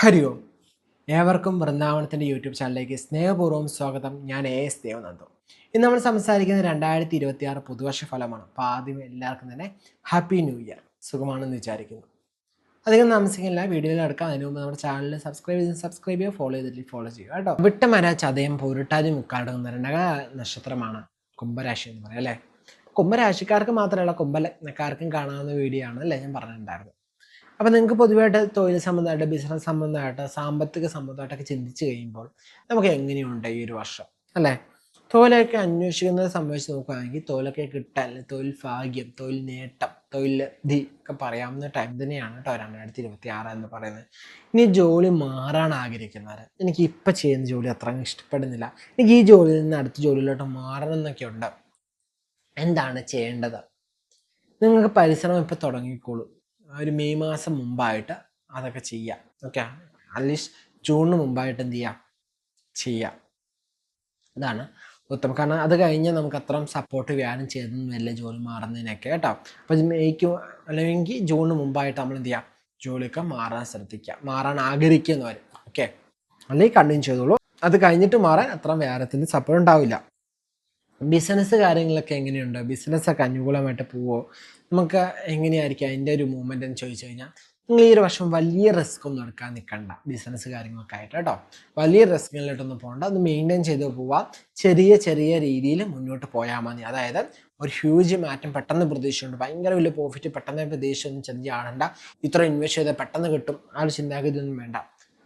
ഹരി ഓം ഏവർക്കും വൃന്ദാവനത്തിന്റെ യൂട്യൂബ് ചാനലിലേക്ക് സ്നേഹപൂർവം സ്വാഗതം. ഞാൻ എ എസ് ദേവനന്ദു. ഇന്ന് നമ്മൾ സംസാരിക്കുന്നത് രണ്ടായിരത്തി ഇരുപത്തി ആറ് പുതുവർഷ ഫലമാണ്. അപ്പോൾ ആദ്യം എല്ലാവർക്കും തന്നെ ഹാപ്പി ന്യൂ ഇയർ. സുഖമാണെന്ന് വിചാരിക്കുന്നു. അധികം താമസിക്കില്ല. വീഡിയോയിൽ എടുക്കാം. അതിന് മുമ്പ് നമ്മുടെ ചാനൽ സബ്സ്ക്രൈബ് ചെയ്ത് സബ്സ്ക്രൈബ് ചെയ്യുക ഫോളോ ചെയ്തിട്ട് ഫോളോ ചെയ്യുക കേട്ടോ. വിട്ടമര ചതയം പൊരുട്ടാതി മുക്കാടും നിരണ്ടക നക്ഷത്രമാണ് കുംഭരാശി എന്ന് പറയാം അല്ലേ? കുംഭരാശിക്കാർക്ക് മാത്രമല്ല കുംഭലഗ്നക്കാർക്കും കാണാവുന്ന വീഡിയോ ആണ് അല്ലേ? ഞാൻ പറഞ്ഞിട്ടുണ്ടായിരുന്നത് അപ്പം നിങ്ങൾക്ക് പൊതുവായിട്ട് തൊഴിൽ സംബന്ധമായിട്ട് ബിസിനസ് സംബന്ധമായിട്ട് സാമ്പത്തിക സംബന്ധമായിട്ടൊക്കെ ചിന്തിച്ച് കഴിയുമ്പോൾ നമുക്ക് എങ്ങനെയുണ്ട് ഈ ഒരു വർഷം? അല്ലേ? തൊഴിലൊക്കെ അന്വേഷിക്കുന്നത് സംബന്ധിച്ച് നോക്കുകയാണെങ്കിൽ തൊഴിലൊക്കെ കിട്ടാൻ തൊഴിൽ ഭാഗ്യം തൊഴിൽ നേട്ടം തൊഴിൽ ധി ഒക്കെ പറയാവുന്ന ടൈം തന്നെയാണ് കേട്ടോ രണ്ടായിരത്തി ഇരുപത്തി ആറ് എന്ന് പറയുന്നത്. ഇനി ജോലി മാറാൻ ആഗ്രഹിക്കുന്നവർ എനിക്ക് ഇപ്പം ചെയ്യുന്ന ജോലി അത്ര ഇഷ്ടപ്പെടുന്നില്ല. എനിക്ക് ഈ ജോലിയിൽ നിന്ന് അടുത്ത ജോലിയിലോട്ട് മാറണം എന്നൊക്കെ ഉണ്ട്. എന്താണ് ചെയ്യേണ്ടത്? നിങ്ങൾക്ക് പരിശ്രമം ഇപ്പം തുടങ്ങിക്കോളൂ. ഒരു മെയ് മാസം മുമ്പായിട്ട് അതൊക്കെ ചെയ്യാം. ഓക്കെ അറ്റ്ലീസ്റ്റ് ജൂണിന് മുമ്പായിട്ട് എന്ത് ചെയ്യാം? ചെയ്യാം. അതാണ് ഉത്തമം. കാരണം അത് കഴിഞ്ഞാൽ നമുക്ക് അത്രയും സപ്പോർട്ട് വ്യാനം വലിയ ജോലി മാറുന്നതിനൊക്കെ കേട്ടോ. അപ്പം മെയ്ക്ക് അല്ലെങ്കിൽ ജൂണിന് മുമ്പായിട്ട് നമ്മൾ എന്ത് ചെയ്യാം? ജോലിയൊക്കെ മാറാൻ ശ്രദ്ധിക്കുക. മാറാൻ ആഗ്രഹിക്കുന്നവർ ഓക്കെ അല്ലെങ്കിൽ കണ്ടിന്യൂ ചെയ്തോളൂ. അത് കഴിഞ്ഞിട്ട് മാറാൻ അത്ര വ്യാരത്തിന് സപ്പോർട്ട് ഉണ്ടാവില്ല. ബിസിനസ് കാര്യങ്ങളൊക്കെ എങ്ങനെയുണ്ട്? ബിസിനസ്സൊക്കെ അനുകൂലമായിട്ട് പോവോ? നമുക്ക് എങ്ങനെയായിരിക്കും അതിന്റെ ഒരു മൂവ്മെന്റ് എന്ന് ചോദിച്ചു കഴിഞ്ഞാൽ നിങ്ങൾ ഈ ഒരു വർഷം വലിയ റിസ്ക് ഒന്നും എടുക്കാൻ നിൽക്കണ്ട ബിസിനസ് കാര്യങ്ങളൊക്കെ ആയിട്ട് കേട്ടോ. വലിയ റിസ്കുകളിലോട്ടൊന്നും പോകണ്ട. അത് മെയിന്റെയിൻ ചെയ്ത് പോവാം ചെറിയ ചെറിയ രീതിയിൽ മുന്നോട്ട് പോയാൽ മതി. അതായത് ഒരു ഹ്യൂജ് മാറ്റം പെട്ടെന്ന് പ്രതീക്ഷയുണ്ട് ഭയങ്കര വലിയ പ്രോഫിറ്റ് പെട്ടെന്ന് പ്രതീക്ഷയൊന്നും ചെറിയ ആടണ്ട ഇത്ര ഇൻവെസ്റ്റ് ചെയ്താൽ പെട്ടെന്ന് കിട്ടും. ആ ഒരു ചിന്താഗതി ഒന്നും വേണ്ട.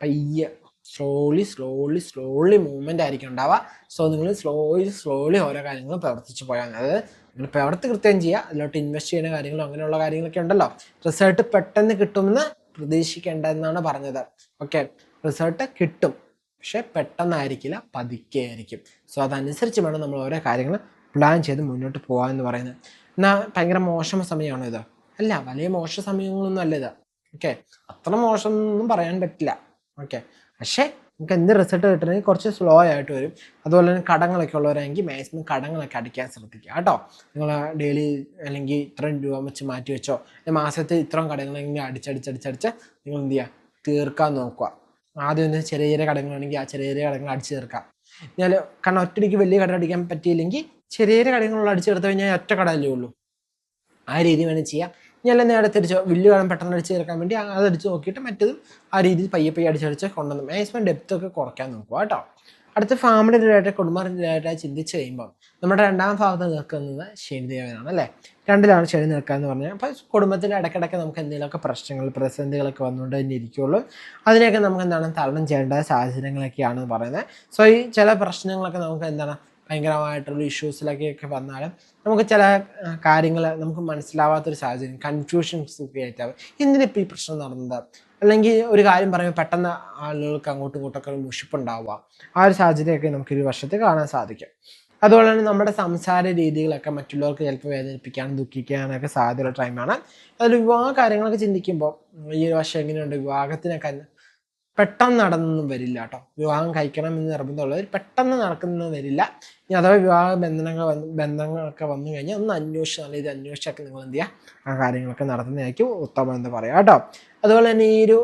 പയ്യെ സ്ലോലി സ്ലോലി സ്ലോലി മൂവ്മെന്റ് ആയിരിക്കും ഉണ്ടാവുക. സോ നിങ്ങൾ സ്ലോലി സ്ലോലി ഓരോ കാര്യങ്ങളും പ്രവർത്തിച്ച് പോയാൽ അതായത് നിങ്ങൾ പ്രവർത്തി കൃത്യം ചെയ്യുക. അതിലോട്ട് ഇൻവെസ്റ്റ് ചെയ്യുന്ന കാര്യങ്ങളും അങ്ങനെയുള്ള കാര്യങ്ങളൊക്കെ ഉണ്ടല്ലോ. റിസൾട്ട് പെട്ടെന്ന് കിട്ടുമെന്ന് പ്രതീക്ഷിക്കേണ്ട എന്നാണ് പറഞ്ഞത്. ഓക്കെ റിസൾട്ട് കിട്ടും. പക്ഷെ പെട്ടെന്നായിരിക്കില്ല. പതുക്കെ ആയിരിക്കും. സോ അതനുസരിച്ച് വേണം നമ്മൾ ഓരോ കാര്യങ്ങൾ പ്ലാൻ ചെയ്ത് മുന്നോട്ട് പോകുക എന്ന് പറയുന്നത്. എന്നാൽ ഭയങ്കര മോശം സമയമാണോ ഇത്? അല്ല വലിയ മോശ സമയങ്ങളൊന്നും അല്ല ഇത്. ഓക്കെ അത്ര മോശം ഒന്നും പറയാൻ പറ്റില്ല. ഓക്കെ പക്ഷേ നമുക്ക് എന്ത് റിസൾട്ട് കിട്ടണമെങ്കിൽ കുറച്ച് സ്ലോ ആയിട്ട് വരും. അതുപോലെ തന്നെ കടങ്ങളൊക്കെ ഉള്ളവരാണെങ്കിൽ മാക്സിമം കടങ്ങളൊക്കെ അടിക്കാൻ ശ്രദ്ധിക്കുക കേട്ടോ. നിങ്ങൾ ഡെയിലി അല്ലെങ്കിൽ ഇത്രയും രൂപ വെച്ച് മാറ്റി വെച്ചോ മാസത്തിൽ ഇത്രയും കടങ്ങളെങ്കിൽ അടിച്ചടിച്ചടിച്ചടിച്ച് നിങ്ങൾ എന്ത് ചെയ്യുക? തീർക്കാൻ നോക്കുക. ആദ്യം ഒന്ന് ചെറിയ ചെറിയ കടങ്ങളാണെങ്കിൽ ആ ചെറിയ ചെറിയ കടങ്ങൾ അടിച്ചു തീർക്കാം എന്നാൽ കാരണം ഒറ്റയ്ക്ക് വലിയ കട അടിക്കാൻ പറ്റിയില്ലെങ്കിൽ ചെറിയ ചെറിയ കടങ്ങളുള്ള അടിച്ചു തീർത്ത് കഴിഞ്ഞാൽ ഒറ്റ കടയല്ലേ ഉള്ളൂ. ആ രീതി വേണം ചെയ്യാം ഞാൻ നേരെ തിരിച്ച് വലിയ കടം പെട്ടെന്ന് അടിച്ച് തീർക്കാൻ വേണ്ടി അത് അടിച്ച് നോക്കിയിട്ട് മറ്റതും ആ രീതിയിൽ പയ്യെ പയ്യെ അടിച്ചടിച്ച് കൊണ്ടുവന്നു. മാക്സിമം ഡെപ്ത് ഒക്കെ കുറയ്ക്കാൻ നോക്കുക കേട്ടോ. അടുത്ത ഫാമിലി റിലേറ്റഡ് കുടുംബ റിലേറ്റഡ് ചിന്തിച്ച് കഴിയുമ്പോൾ നമ്മുടെ രണ്ടാം ഭാഗത്ത് നിൽക്കുന്നത് ശനിദേവനാണ് അല്ലേ? രണ്ടിലാണ് ശനി നിൽക്കുക എന്ന് പറഞ്ഞാൽ അപ്പോൾ കുടുംബത്തിൽ ഇടയ്ക്കിടയ്ക്ക് നമുക്ക് എന്തെങ്കിലുമൊക്കെ പ്രശ്നങ്ങൾ പ്രതിസന്ധികളൊക്കെ വന്നുകൊണ്ട് തന്നെ ഇരിക്കുകയുള്ളൂ അതിനെയൊക്കെ നമുക്ക് എന്താണ് തരണം ചെയ്യേണ്ട സാഹചര്യങ്ങളൊക്കെയാണ് പറയുന്നത്. സോ ഈ ചില പ്രശ്നങ്ങളൊക്കെ നമുക്ക് എന്താണ് ഭയങ്കരമായിട്ടുള്ള ഇഷ്യൂസിലൊക്കെ വന്നാലും നമുക്ക് ചില കാര്യങ്ങൾ നമുക്ക് മനസ്സിലാവാത്തൊരു സാഹചര്യം കൺഫ്യൂഷൻസ് ക്രിയേറ്റ് ആവും. എന്തിനിപ്പോൾ ഈ പ്രശ്നം നടന്നത്? അല്ലെങ്കിൽ ഒരു കാര്യം പറയുമ്പോൾ പെട്ടെന്ന് ആളുകൾക്ക് അങ്ങോട്ടും ഇങ്ങോട്ടൊക്കെ മുഷിപ്പുണ്ടാവുക. ആ ഒരു സാഹചര്യമൊക്കെ നമുക്ക് ഒരു വർഷത്തിൽ കാണാൻ സാധിക്കും. അതുപോലെ തന്നെ നമ്മുടെ സംസാര രീതികളൊക്കെ മറ്റുള്ളവർക്ക് ചിലപ്പോൾ വേദനിപ്പിക്കാനും ദുഃഖിക്കാനൊക്കെ സാധ്യതയുള്ള ടൈമാണ് അതിൽ വിവാഹ കാര്യങ്ങളൊക്കെ ചിന്തിക്കുമ്പോൾ ഈ ഒരു വർഷം എങ്ങനെയുണ്ട്? വിവാഹത്തിനൊക്കെ പെട്ടെന്ന് നടന്നൊന്നും വരില്ല കേട്ടോ. വിവാഹം കഴിക്കണം എന്ന് നിർബന്ധമുള്ളവർ പെട്ടെന്ന് നടക്കുന്ന വരില്ല. ഇനി അഥവാ വിവാഹ ബന്ധനങ്ങൾ വന്ന് ബന്ധങ്ങളൊക്കെ വന്നു കഴിഞ്ഞാൽ ഒന്ന് അന്വേഷിച്ച് നല്ല ഇത് അന്വേഷിച്ചൊക്കെ നിങ്ങൾ എന്ത് ചെയ്യുക ആ കാര്യങ്ങളൊക്കെ നടത്തുന്നതായിരിക്കും ഉത്തമം എന്ന് പറയാം കേട്ടോ. അതുപോലെ തന്നെ ഈ ഒരു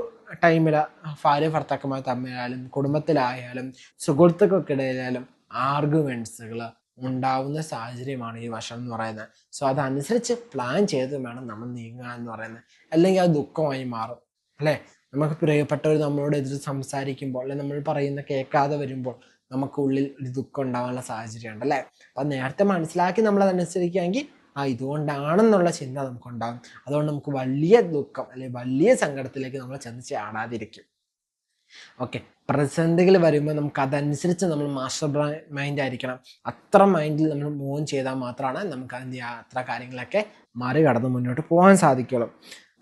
ടൈമിൽ ഭാര്യ ഭർത്താക്കന്മാർ തമ്മിലായാലും കുടുംബത്തിലായാലും സുഹൃത്തുക്കൾക്കിടയിലായാലും ആർഗ്യുമെൻസുകൾ ഉണ്ടാവുന്ന സാഹചര്യമാണ് ഈ വർഷം എന്ന് പറയുന്നത്. സോ അതനുസരിച്ച് പ്ലാൻ ചെയ്ത് വേണം നമ്മൾ നീങ്ങുക എന്ന് പറയുന്നത്. അല്ലെങ്കിൽ അത് ദുഃഖമായി മാറും. അല്ലേ? നമുക്ക് പ്രിയപ്പെട്ടവർ നമ്മളോട് എതിർ സംസാരിക്കുമ്പോൾ അല്ലെങ്കിൽ നമ്മൾ പറയുന്ന കേൾക്കാതെ വരുമ്പോൾ നമുക്ക് ഉള്ളിൽ ഒരു ദുഃഖം ഉണ്ടാകാനുള്ള സാഹചര്യം ഉണ്ട് അല്ലേ? അപ്പം നേരത്തെ മനസ്സിലാക്കി നമ്മൾ അതനുസരിക്കുകയെങ്കിൽ ആ ഇതുകൊണ്ടാണെന്നുള്ള ചിന്ത നമുക്കുണ്ടാകും അതുകൊണ്ട് നമുക്ക് വലിയ ദുഃഖം അല്ലെങ്കിൽ വലിയ സങ്കടത്തിലേക്ക് നമ്മൾ ചെന്ന് ചാടാതിരിക്കും. ഓക്കെ. പ്രതിസന്ധികൾ വരുമ്പോൾ നമുക്ക് അതനുസരിച്ച് നമ്മൾ മാസ്റ്റർ മൈൻഡ് ആയിരിക്കണം. അത്ര മൈൻഡിൽ നമ്മൾ മൂവ് ചെയ്താൽ മാത്രമാണ് നമുക്ക് അതിന്റെ അത്ര കാര്യങ്ങളൊക്കെ മറികടന്ന് മുന്നോട്ട് പോകാൻ സാധിക്കുള്ളൂ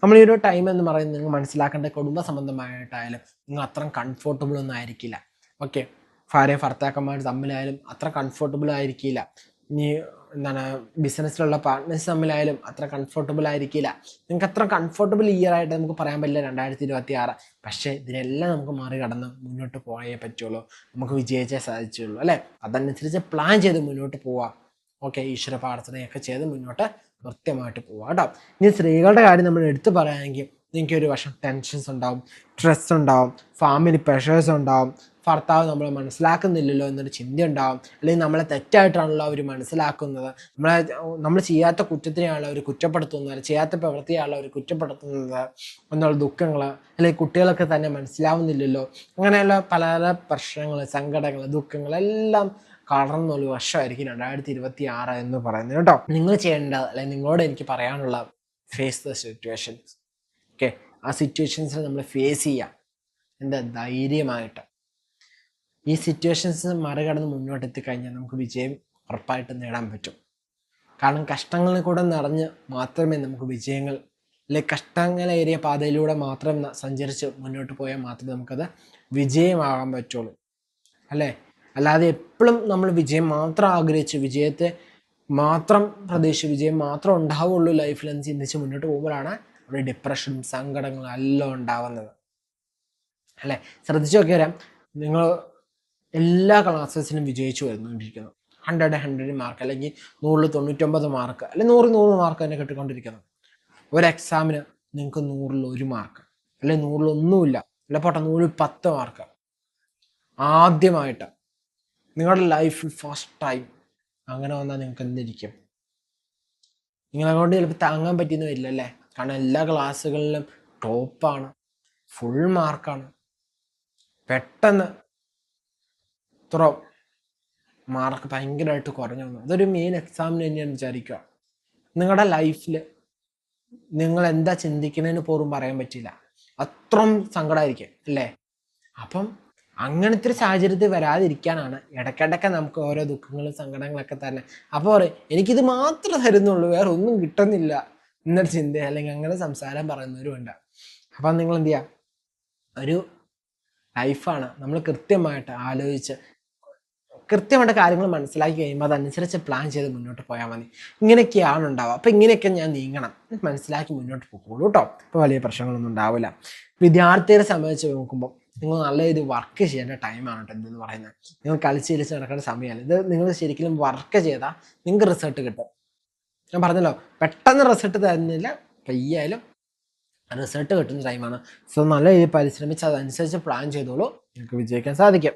നമ്മൾ ഈ ഒരു ടൈം എന്ന് പറയുന്നത് നിങ്ങൾ മനസ്സിലാക്കേണ്ട കുടുംബ സംബന്ധമായിട്ടായാലും നിങ്ങൾ അത്ര കംഫോർട്ടബിൾ ഒന്നും ആയിരിക്കില്ല. ഓക്കെ ഭാര്യ ഭർത്താക്കന്മാർ തമ്മിലായാലും അത്ര കംഫോർട്ടബിൾ ആയിരിക്കില്ല. ഇനി എന്താണ് ബിസിനസ്സിലുള്ള പാർട്ട്നേഴ്സ് തമ്മിലായാലും അത്ര കംഫോർട്ടബിൾ ആയിരിക്കില്ല. നിങ്ങൾക്ക് അത്ര കംഫോർട്ടബിൾ ഇയർ ആയിട്ട് നമുക്ക് പറയാൻ പറ്റില്ല രണ്ടായിരത്തി ഇരുപത്തി ആറ് പക്ഷേ ഇതിനെല്ലാം നമുക്ക് മറികടന്ന് മുന്നോട്ട് പോയേ പറ്റുള്ളൂ. നമുക്ക് വിജയിച്ചേ സാധിച്ചുള്ളൂ. അല്ലേ? അതനുസരിച്ച് പ്ലാൻ ചെയ്ത് മുന്നോട്ട് പോവാം. ഓക്കെ ഈശ്വര പ്രാർത്ഥനയൊക്കെ ചെയ്ത് മുന്നോട്ട് കൃത്യമായിട്ട് പോവാം കേട്ടോ ഇനി സ്ത്രീകളുടെ കാര്യം നമ്മൾ എടുത്തു പറയുകയാണെങ്കിൽ നിങ്ങൾക്ക് ഒരു വർഷം ടെൻഷൻസ് ഉണ്ടാവും സ്ട്രെസ് ഉണ്ടാവും ഫാമിലി പ്രഷേഴ്സ് ഉണ്ടാവും ഭർത്താവ് നമ്മളെ മനസ്സിലാക്കുന്നില്ലല്ലോ എന്നൊരു ചിന്ത ഉണ്ടാവും അല്ലെങ്കിൽ നമ്മളെ തെറ്റായിട്ടാണല്ലോ അവർ മനസ്സിലാക്കുന്നത്. നമ്മളെ നമ്മൾ ചെയ്യാത്ത കുറ്റത്തിനെയാണല്ലോ അവർ കുറ്റപ്പെടുത്തുന്നത് ചെയ്യാത്ത പ്രവൃത്തിയാണല്ലോ അവർ കുറ്റപ്പെടുത്തുന്നത് എന്നുള്ള ദുഃഖങ്ങൾ അല്ലെങ്കിൽ കുട്ടികളൊക്കെ തന്നെ മനസ്സിലാവുന്നില്ലല്ലോ. അങ്ങനെയുള്ള പല പല പ്രശ്നങ്ങൾ സങ്കടങ്ങൾ ദുഃഖങ്ങൾ എല്ലാം കടന്നൊരു വർഷമായിരിക്കും രണ്ടായിരത്തി ഇരുപത്തി ആറ് എന്ന് പറയുന്നത്. കേട്ടോ നിങ്ങൾ ചെയ്യേണ്ട അല്ലെങ്കിൽ നിങ്ങളോട് എനിക്ക് പറയാനുള്ള ഫേസ് ദ സിറ്റുവേഷൻസ് ഓക്കെ ആ സിറ്റുവേഷൻസിനെ നമ്മൾ ഫേസ് ചെയ്യാം. എന്താ? ധൈര്യമായിട്ട്. ഈ സിറ്റുവേഷൻസ് മറികടന്ന് മുന്നോട്ട് എത്തിക്കഴിഞ്ഞാൽ നമുക്ക് വിജയം ഉറപ്പായിട്ട് നേടാൻ പറ്റും. കാരണം കഷ്ടങ്ങളിൽ കൂടെ നിറഞ്ഞ് മാത്രമേ നമുക്ക് വിജയങ്ങൾ അല്ലെ കഷ്ടങ്ങളേറിയ പാതയിലൂടെ മാത്രം സഞ്ചരിച്ച് മുന്നോട്ട് പോയാൽ മാത്രമേ നമുക്കത് വിജയമാകാൻ പറ്റുള്ളൂ. അല്ലേ? അല്ലാതെ എപ്പോഴും നമ്മൾ വിജയം മാത്രം ആഗ്രഹിച്ച് വിജയത്തെ മാത്രം പ്രതീക്ഷിച്ച് വിജയം മാത്രം ഉണ്ടാവുള്ളൂ ലൈഫിൽ എന്ന് ചിന്തിച്ച് മുന്നോട്ട് പോകുമ്പോഴാണ് അവിടെ ഡിപ്രഷനും സങ്കടങ്ങളും എല്ലാം ഉണ്ടാവുന്നത്. അല്ലേ? ശ്രദ്ധിച്ചു നോക്കിയാൽ നിങ്ങൾ എല്ലാ ക്ലാസ്സസിനും വിജയിച്ചു വരുന്നുകൊണ്ടിരിക്കുന്നു ഹൺഡ്രഡ് ഹൺഡ്രഡ് മാർക്ക് അല്ലെങ്കിൽ നൂറിൽ തൊണ്ണൂറ്റൊമ്പത് മാർക്ക് അല്ലെങ്കിൽ നൂറ് നൂറ് മാർക്ക് തന്നെ കിട്ടിക്കൊണ്ടിരിക്കുന്നു. ഒരു എക്സാമിന് നിങ്ങൾക്ക് നൂറിൽ ഒരു മാർക്ക് അല്ലെങ്കിൽ നൂറിൽ ഒന്നുമില്ല. അല്ല പോട്ടെ നൂറിൽ പത്ത് മാർക്ക് ആദ്യമായിട്ട് നിങ്ങളുടെ ലൈഫിൽ ഫസ്റ്റ് ടൈം അങ്ങനെ വന്നാൽ നിങ്ങൾക്ക് എന്തിരിക്കും? നിങ്ങളെ കൊണ്ട് ചിലപ്പോൾ താങ്ങാൻ പറ്റിയെന്ന് വരില്ല അല്ലേ? കാരണം എല്ലാ ക്ലാസ്സുകളിലും ടോപ്പാണ് ഫുൾ മാർക്കാണ് പെട്ടെന്ന് ഇത്ര മാർക്ക് ഭയങ്കരമായിട്ട് കുറഞ്ഞു വന്നു. അതൊരു മെയിൻ എക്സാമിന് തന്നെയാണ് വിചാരിക്കുക. നിങ്ങളുടെ ലൈഫിൽ നിങ്ങൾ എന്താ ചിന്തിക്കുന്നതിന് പോലും പറയാൻ പറ്റില്ല അത്രയും സങ്കടമായിരിക്കും അല്ലേ? അപ്പം അങ്ങനത്തെ ഒരു സാഹചര്യത്തിൽ വരാതിരിക്കാനാണ്. ഇടയ്ക്കിടയ്ക്ക് നമുക്ക് ഓരോ ദുഃഖങ്ങളും സങ്കടങ്ങളൊക്കെ തന്നെ. അപ്പോൾ പറയും എനിക്കിത് മാത്രം തരുന്നുള്ളൂ വേറെ ഒന്നും കിട്ടുന്നില്ല എന്നൊരു ചിന്ത അല്ലെങ്കിൽ അങ്ങനെ സംസാരം പറയുന്നവരുമുണ്ട് അപ്പം നിങ്ങൾ എന്ത് ചെയ്യുക ഒരു ലൈഫാണ് നമ്മൾ കൃത്യമായിട്ട് ആലോചിച്ച് കൃത്യമായിട്ട് കാര്യങ്ങൾ മനസ്സിലാക്കി കഴിയുമ്പോൾ അതനുസരിച്ച് പ്ലാൻ ചെയ്ത് മുന്നോട്ട് പോയാൽ മതി. ഇങ്ങനെയൊക്കെയാണ് ഉണ്ടാവുക. അപ്പോൾ ഇങ്ങനെയൊക്കെ ഞാൻ നീങ്ങണം. മനസ്സിലാക്കി മുന്നോട്ട് പോകുള്ളൂ കേട്ടോ അപ്പോൾ വലിയ പ്രശ്നങ്ങളൊന്നും ഉണ്ടാവില്ല. വിദ്യാർത്ഥികളെ സംബന്ധിച്ച് നോക്കുമ്പോൾ നിങ്ങൾ നല്ല ഇത് വർക്ക് ചെയ്യേണ്ട ടൈമാണ് കേട്ടോ ഇതെന്ന് പറയുന്നത്. നിങ്ങൾ കളിച്ച് കളിച്ച് നടക്കേണ്ട സമയമല്ല. ഇത് നിങ്ങൾ ശരിക്കും വർക്ക് ചെയ്താൽ നിങ്ങൾക്ക് റിസൾട്ട് കിട്ടും. ഞാൻ പറഞ്ഞല്ലോ പെട്ടെന്ന് റിസൾട്ട് തരുന്നില്ല പയ്യായാലും റിസൾട്ട് കിട്ടുന്ന ടൈമാണ് സോ നല്ല രീതിയിൽ പരിശ്രമിച്ച് അതനുസരിച്ച് പ്ലാൻ ചെയ്തോളൂ. നിങ്ങൾക്ക് വിജയിക്കാൻ സാധിക്കും.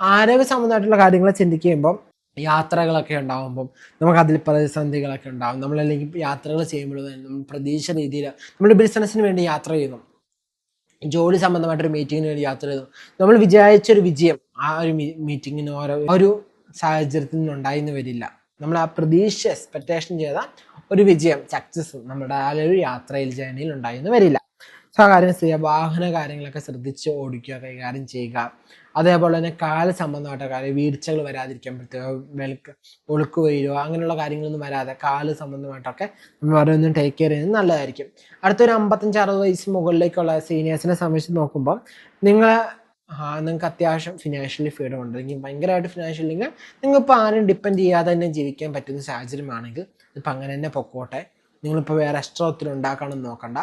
ആരോഗ്യ സംബന്ധമായിട്ടുള്ള കാര്യങ്ങൾ ചിന്തിക്കുമ്പം യാത്രകളൊക്കെ ഉണ്ടാകുമ്പം നമുക്ക് അതിൽ പ്രതിസന്ധികളൊക്കെ ഉണ്ടാകും നമ്മളല്ലെങ്കിൽ യാത്രകൾ ചെയ്യുമ്പോൾ നമ്മൾ പ്രതീക്ഷ രീതിയിൽ നമ്മൾ ബിസിനസ്സിന് വേണ്ടി യാത്ര ചെയ്യുന്നു. ജോലി സംബന്ധമായിട്ടൊരു മീറ്റിങ്ങിന് വേണ്ടി യാത്ര ചെയ്തു. നമ്മൾ വിചാരിച്ചൊരു വിജയം ആ ഒരു മീറ്റിങ്ങിന് ഓരോ ഒരു സാഹചര്യത്തിൽ നിന്ന് ഉണ്ടായിന്ന് വരില്ല. നമ്മൾ ആ പ്രതീക്ഷ എക്സ്പെക്ടേഷൻ ചെയ്ത ഒരു വിജയം. സക്സസ് നമ്മുടെ ആ ഒരു യാത്രയിൽ ജേണിയിൽ ഉണ്ടായെന്ന് വരില്ല. സോ ആ കാര്യം ചെയ്യുക വാഹന കാര്യങ്ങളൊക്കെ ശ്രദ്ധിച്ച് ഓടിക്കുക കൈകാര്യം ചെയ്യുക. അതേപോലെ തന്നെ കാല സംബന്ധമായിട്ട് കാര്യം വീഴ്ചകൾ വരാതിരിക്കാൻ പ്രത്യേക വെളുക്ക് ഒളുക്ക് വീഴുക അങ്ങനെയുള്ള കാര്യങ്ങളൊന്നും വരാതെ കാൽ സംബന്ധമായിട്ടൊക്കെ നമ്മൾ ഓരോന്നും ടേക്ക് കെയർ ചെയ്യുന്നത് നല്ലതായിരിക്കും. അടുത്തൊരു അമ്പത്തഞ്ച് അറുപത് വയസ്സ് മുകളിലേക്കുള്ള സീനിയേഴ്സിനെ സംബന്ധിച്ച് നോക്കുമ്പോൾ നിങ്ങൾ നിങ്ങൾക്ക് അത്യാവശ്യം ഫിനാൻഷ്യലി ഫ്രീഡം ഉണ്ട്. അല്ലെങ്കിൽ ഭയങ്കരമായിട്ട് ഫിനാൻഷ്യൽ ഇല്ലെങ്കിൽ നിങ്ങളിപ്പോൾ ആരും ഡിപ്പെൻഡ് ചെയ്യാതെ തന്നെ ജീവിക്കാൻ പറ്റുന്ന സാഹചര്യമാണെങ്കിൽ ഇപ്പം അങ്ങനെ തന്നെ പൊക്കോട്ടെ. നിങ്ങളിപ്പോൾ വേറെ എക്സ്ട്രാ ഒത്തിരി ഉണ്ടാക്കാനൊന്നും നോക്കണ്ട.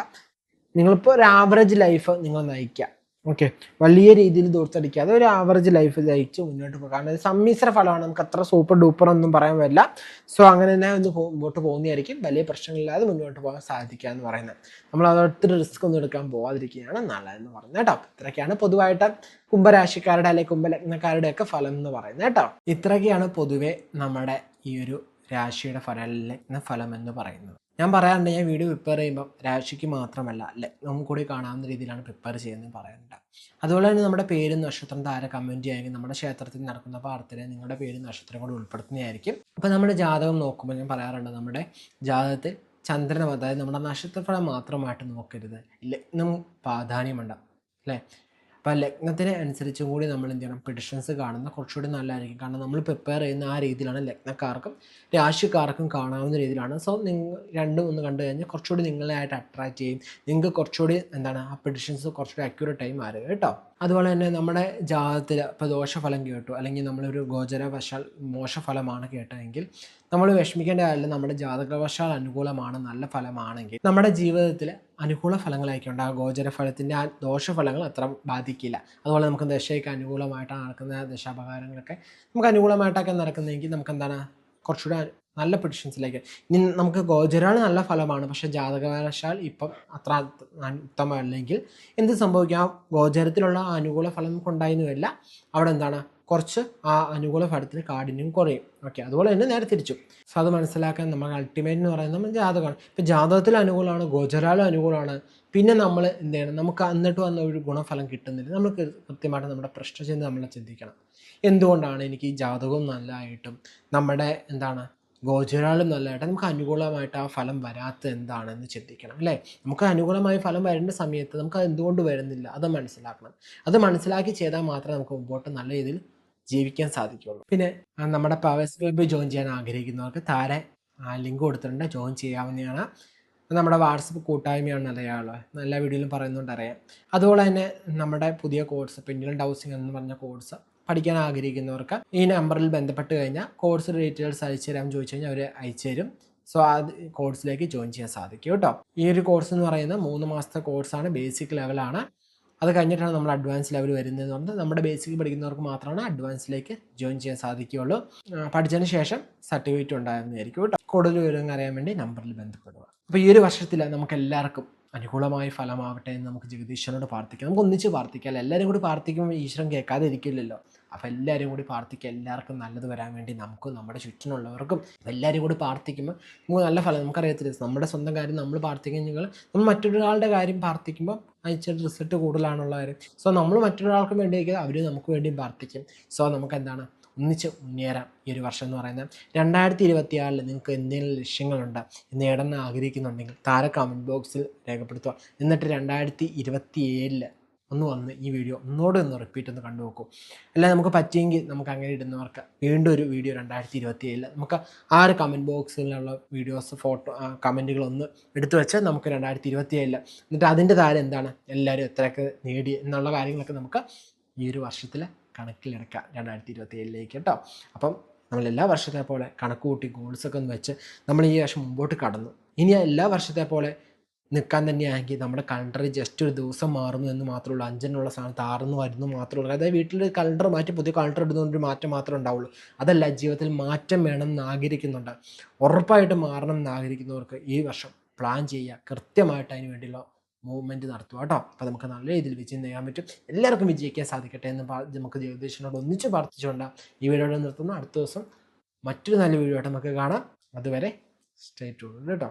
നിങ്ങളിപ്പോൾ ഒരു ആവറേജ് ലൈഫ് നിങ്ങൾ നയിക്കുക ഓക്കെ. വലിയ രീതിയിൽ ദൂർത്തടിക്കാതെ ഒരു ആവറേജ് ലൈഫ് നയിച്ച് മുന്നോട്ട് പോകാം കാരണം സമ്മിശ്ര ഫലമാണ്. നമുക്ക് അത്ര സൂപ്പർ ഡൂപ്പർ ഒന്നും പറയാൻ പറ്റില്ല. സോ അങ്ങനെ തന്നെ ഒന്ന് മുമ്പോട്ട് പോകുന്നതായിരിക്കും. വലിയ പ്രശ്നങ്ങളില്ലാതെ മുന്നോട്ട് പോകാൻ സാധിക്കുക എന്ന് പറയുന്നത്. നമ്മൾ അതൊത്തിരി റിസ്ക് ഒന്നും എടുക്കാൻ പോകാതിരിക്കുകയാണ് നല്ലതെന്ന് പറയുന്നത് കേട്ടോ. ഇത്രയൊക്കെയാണ് പൊതുവായിട്ട് കുംഭരാശിക്കാരുടെ അല്ലെങ്കിൽ കുംഭലഗ്നക്കാരുടെ ഒക്കെ ഫലം എന്ന് പറയുന്നത് കേട്ടോ. ഇത്രയൊക്കെയാണ് പൊതുവെ നമ്മുടെ ഈ ഒരു രാശിയുടെ ഫലം ലഗ്ന ഫലം എന്ന് പറയുന്നത്. ഞാൻ പറയാറുണ്ട് ഞാൻ വീഡിയോ പ്രിപ്പയർ ചെയ്യുമ്പോൾ രാശിക്ക് മാത്രമല്ല ലഗ്നം കൂടി കാണാവുന്ന രീതിയിലാണ് പ്രിപ്പയർ ചെയ്യുന്നത് പറയാറുണ്ട്. അതുപോലെ തന്നെ നമ്മുടെ പേരും നക്ഷത്രം താര കമന്റ് ചെയ്യുമെങ്കിൽ നമ്മുടെ ക്ഷേത്രത്തിൽ നടക്കുന്ന പ്രാർത്ഥന നിങ്ങളുടെ പേരും നക്ഷത്രം കൂടി ഉൾപ്പെടുത്തുന്നതായിരിക്കും. അപ്പോൾ നമ്മുടെ ജാതകം നോക്കുമ്പോൾ ഞാൻ പറയാറുണ്ട് നമ്മുടെ ജാതകത്തിൽ ചന്ദ്രനം അതായത് നമ്മുടെ നക്ഷത്രഫലം മാത്രമായിട്ട് നോക്കരുത് ലഗ്നം പ്രാധാന്യമുണ്ട് അല്ലേ? അപ്പോൾ ലഗ്നത്തിന് അനുസരിച്ചും കൂടി നമ്മൾ എന്ത് ചെയ്യണം പ്രിഡിഷൻസ് കാണുന്ന കുറച്ചുകൂടി നല്ലതായിരിക്കും. കാരണം നമ്മൾ പ്രിപ്പയർ ചെയ്യുന്ന ആ രീതിയിലാണ് ലഗ്നക്കാർക്കും രാശിക്കാർക്കും കാണാവുന്ന രീതിയിലാണ്. സോ നിങ്ങൾ രണ്ടും ഒന്ന് കണ്ടു കഴിഞ്ഞാൽ കുറച്ചുകൂടി നിങ്ങളെ ആയിട്ട് അട്രാക്റ്റ് ചെയ്യും. നിങ്ങൾക്ക് കുറച്ചുകൂടി എന്താണ് ആ പ്രിഡിഷൻസ് കുറച്ചുകൂടി അക്യൂറേറ്റ് ആയി മാറുക കേട്ടോ? അതുപോലെ തന്നെ നമ്മുടെ ജാതകത്തിൽ ഇപ്പോൾ ദോഷഫലം കേട്ടു. അല്ലെങ്കിൽ നമ്മളൊരു ഗോചരവശാൽ മോശഫലമാണ് കേട്ടതെങ്കിൽ നമ്മൾ വിഷമിക്കേണ്ട കാര്യമില്ല. നമ്മുടെ ജാതകവശാൽ അനുകൂലമാണ് നല്ല ഫലമാണെങ്കിൽ നമ്മുടെ ജീവിതത്തിൽ അനുകൂല ഫലങ്ങളായിക്കൊണ്ട് ആ ഗോചര ഫലത്തിന്റെ ആ ദോഷഫലങ്ങൾ അത്ര ബാധിക്കില്ല. അതുപോലെ നമുക്ക് ദശയ്ക്ക് അനുകൂലമായിട്ടാണ് നടക്കുന്ന ദശാപകാരങ്ങളൊക്കെ നമുക്ക് അനുകൂലമായിട്ടൊക്കെ നടക്കുന്നതെങ്കിൽ നമുക്ക് എന്താണ്? കുറച്ചുകൂടെ നല്ല പൊസിഷൻസിലേക്ക് ഇനി നമുക്ക് ഗോചരാൾ നല്ല ഫലമാണ്. പക്ഷെ ജാതകവശാൽ ഇപ്പം അത്ര ഉത്തമമല്ലെങ്കിൽ എന്ത് സംഭവിക്കും? ആ ഗോചരത്തിലുള്ള അനുകൂല ഫലം കൊണ്ടായിരുന്നില്ല അവിടെ എന്താണ്? കുറച്ച് ആ അനുകൂല ഫലത്തിന് കാഠിന്യം കുറയും. ഓക്കെ അതുപോലെ തന്നെ നേരെ തിരിച്ചു. സോ അത് മനസ്സിലാക്കാൻ നമ്മൾ അൾട്ടിമേറ്റ് എന്ന് പറയുന്നത് നമ്മൾ ജാതകമാണ്. ഇപ്പം ജാതകത്തിൽ അനുകൂലമാണ് ഗോചരാലും അനുകൂലമാണ്. പിന്നെ നമ്മൾ എന്ത് ചെയ്യണം? നമുക്ക് എന്നിട്ട് വന്ന ഒരു ഗുണഫലം കിട്ടുന്നില്ല. നമ്മൾ കൃത്യമായിട്ട് നമ്മുടെ പ്രശ്നചിന്ത നമ്മൾ ചിന്തിക്കണം. എന്തുകൊണ്ടാണ് എനിക്ക് ഈ ജാതകവും നല്ലതായിട്ടും നമ്മുടെ എന്താണ് ഗോചരാളും നല്ലതായിട്ട് നമുക്ക് അനുകൂലമായിട്ട് ആ ഫലം വരാത്ത എന്താണെന്ന് ചിന്തിക്കണം അല്ലേ? നമുക്ക് അനുകൂലമായ ഫലം വരേണ്ട സമയത്ത് നമുക്ക് അത് എന്തുകൊണ്ട് വരുന്നില്ല? അത് മനസ്സിലാക്കണം. അത് മനസ്സിലാക്കി ചെയ്താൽ മാത്രമേ നമുക്ക് മുമ്പോട്ട് നല്ല രീതിയിൽ ജീവിക്കാൻ സാധിക്കുള്ളൂ പിന്നെ നമ്മുടെ പവേഴ്സ് ക്ലബ്ബിൽ ജോയിൻ ചെയ്യാൻ ആഗ്രഹിക്കുന്നവർക്ക് താരെ ലിങ്ക് കൊടുത്തിട്ടുണ്ട്. ജോയിൻ ചെയ്യാവുന്നതാണ്. നമ്മുടെ വാട്സപ്പ് കൂട്ടായ്മയാണ് അറിയാനുള്ളത് എല്ലാ വീഡിയോയിലും പറയുന്നുണ്ട് അറിയാം. അതുപോലെ തന്നെ നമ്മുടെ പുതിയ കോഴ്സ് പിന്നിലും ഡൗസിങ് എന്ന് പറഞ്ഞ കോഴ്സ് പഠിക്കാൻ ആഗ്രഹിക്കുന്നവർക്ക് ഈ നമ്പറിൽ ബന്ധപ്പെട്ട് കഴിഞ്ഞാൽ കോഴ്സ് ഡീറ്റെയിൽസ് അയച്ചു തരാൻ ചോദിച്ചു കഴിഞ്ഞാൽ അവർ അയച്ചു തരും സോ ആ കോഴ്സിലേക്ക് ജോയിൻ ചെയ്യാൻ സാധിക്കും കേട്ടോ. ഈ ഒരു കോഴ്സ് എന്ന് പറയുന്നത് മൂന്ന് മാസത്തെ കോഴ്സാണ് ബേസിക് ലെവലാണ് അത് കഴിഞ്ഞിട്ടാണ് നമ്മൾ അഡ്വാൻസ് ലെവൽ വരുന്നത് കൊണ്ട് നമ്മുടെ ബേസിക് പഠിക്കുന്നവർക്ക് മാത്രമാണ് അഡ്വാൻസിലേക്ക് ജോയിൻ ചെയ്യാൻ സാധിക്കുകയുള്ളൂ. പഠിച്ചതിന് ശേഷം സർട്ടിഫിക്കറ്റ് ഉണ്ടായിരുന്നതായിരിക്കും കേട്ടോ. കൂടുതൽ വിവരങ്ങൾ അറിയാൻ വേണ്ടി നമ്പറിൽ ബന്ധപ്പെടുക. അപ്പോൾ ഈ ഒരു വർഷത്തിൽ നമുക്ക് എല്ലാവർക്കും അനുകൂലമായ ഫലമാവട്ടെ എന്ന് നമുക്ക് ജഗദീശ്വരനോട് പ്രാർത്ഥിക്കാം. നമുക്ക് ഒന്നിച്ച് പ്രാർത്ഥിക്കാം. എല്ലാവരും കൂടി പ്രാർത്ഥിക്കുമ്പോൾ ഈശ്വരൻ കേൾക്കാതെ ഇരിക്കില്ലല്ലോ അപ്പോൾ എല്ലാവരും കൂടി പ്രാർത്ഥിക്കുക. എല്ലാവർക്കും നല്ലത് വരാൻ വേണ്ടി നമുക്കും നമ്മുടെ ചുറ്റിനുള്ളവർക്കും എല്ലാവരും കൂടി പ്രാർത്ഥിക്കുമ്പോൾ നമുക്ക് നല്ല ഫലം നമുക്കറിയത്തില്ല. നമ്മുടെ സ്വന്തം കാര്യം നമ്മൾ പ്രാർത്ഥിക്കുന്നെങ്കിൽ നമ്മൾ മറ്റൊരാളുടെ കാര്യം പ്രാർത്ഥിക്കുമ്പോൾ അയച്ചിട്ട് റിസൾട്ട് കൂടുതലാണുള്ള കാര്യം. സോ നമ്മൾ മറ്റൊരാൾക്കും വേണ്ടി അവർ നമുക്ക് വേണ്ടിയും പ്രാർത്ഥിക്കും. സോ നമുക്ക് എന്താണ്? ഒന്നിച്ച് മുന്നേറാം ഈ ഒരു വർഷം എന്ന് പറയുന്നത്. രണ്ടായിരത്തി ഇരുപത്തി ആറിൽ നിങ്ങൾക്ക് എന്തെങ്കിലും ലക്ഷ്യങ്ങളുണ്ട്? നേടാൻ ആഗ്രഹിക്കുന്നുണ്ടെങ്കിൽ താര കമന്റ് ബോക്സിൽ രേഖപ്പെടുത്തുക. എന്നിട്ട് രണ്ടായിരത്തി ഇരുപത്തി ഏഴിൽ ഒന്ന് വന്ന് ഈ വീഡിയോ ഒന്നുകൂടെ ഒന്ന് റിപ്പീറ്റ് ഒന്ന് കണ്ടു നോക്കൂ. അല്ല നമുക്ക് പറ്റിയെങ്കിൽ നമുക്ക് അങ്ങനെ ഇടുന്നവർക്ക് വീണ്ടും ഒരു വീഡിയോ രണ്ടായിരത്തി ഇരുപത്തി ഏഴിൽ നമുക്ക് ആ ഒരു കമന്റ് ബോക്സിലുള്ള വീഡിയോസ് ഫോട്ടോ കമന്റുകൾ ഒന്ന് എടുത്തു വെച്ച് നമുക്ക് രണ്ടായിരത്തി ഇരുപത്തി ഏഴിൽ എന്നിട്ട് അതിന്റെ താരം എന്താണ്? എല്ലാവരും എത്രയൊക്കെ നേടി എന്നുള്ള കാര്യങ്ങളൊക്കെ നമുക്ക് ഈ ഒരു വർഷത്തിൽ കണക്കിലെടുക്കാം രണ്ടായിരത്തി ഇരുപത്തി ഏഴിലേക്ക് കേട്ടോ. അപ്പം നമ്മൾ എല്ലാ വർഷത്തെ പോലെ കണക്ക് കൂട്ടി ഗോൾസൊക്കെ ഒന്ന് വെച്ച് നമ്മൾ ഈ വർഷം മുമ്പോട്ട് കടന്നു. ഇനി എല്ലാ വർഷത്തെ പോലെ നിൽക്കാൻ തന്നെയാണെങ്കിൽ നമ്മുടെ കലണ്ടർ ജസ്റ്റ് ഒരു ദിവസം മാറുന്നു എന്ന് മാത്രമേ ഉള്ളൂ. അഞ്ചെണ്ണുള്ള സ്ഥാനത്ത് വരുന്നു മാത്രമേ ഉള്ളൂ. അതായത് വീട്ടിൽ കലണ്ടർ മാറ്റി പുതിയ കലണ്ടർ ഇടുന്നതുകൊണ്ട് ഒരു മാറ്റം മാത്രമേ ഉണ്ടാവുള്ളൂ. അതല്ല ജീവിതത്തിൽ മാറ്റം വേണം എന്ന് ആഗ്രഹിക്കുന്നുണ്ട്. ഉറപ്പായിട്ട് മാറണം എന്ന് ആഗ്രഹിക്കുന്നവർക്ക് ഈ വർഷം പ്ലാൻ ചെയ്യുക. കൃത്യമായിട്ട് അതിന് വേണ്ടിയുള്ള മൂവ്മെന്റ് നടത്തുക കേട്ടോ. അപ്പോൾ നമുക്ക് നല്ല രീതിയിൽ വിജയം നേടാൻ പറ്റും. എല്ലാവർക്കും വിജയിക്കാൻ സാധിക്കട്ടെ എന്ന് നമുക്ക് ജഗദീശനോട് ഒന്നിച്ച് പ്രാർത്ഥിച്ചുകൊണ്ട് ഈ വീഡിയോ നിർത്തുന്നു. അടുത്ത ദിവസം മറ്റൊരു നല്ല വീഡിയോ ആയിട്ട് നമുക്ക് കാണാം. അതുവരെ സ്റ്റേ ടൂൺ കേട്ടോ.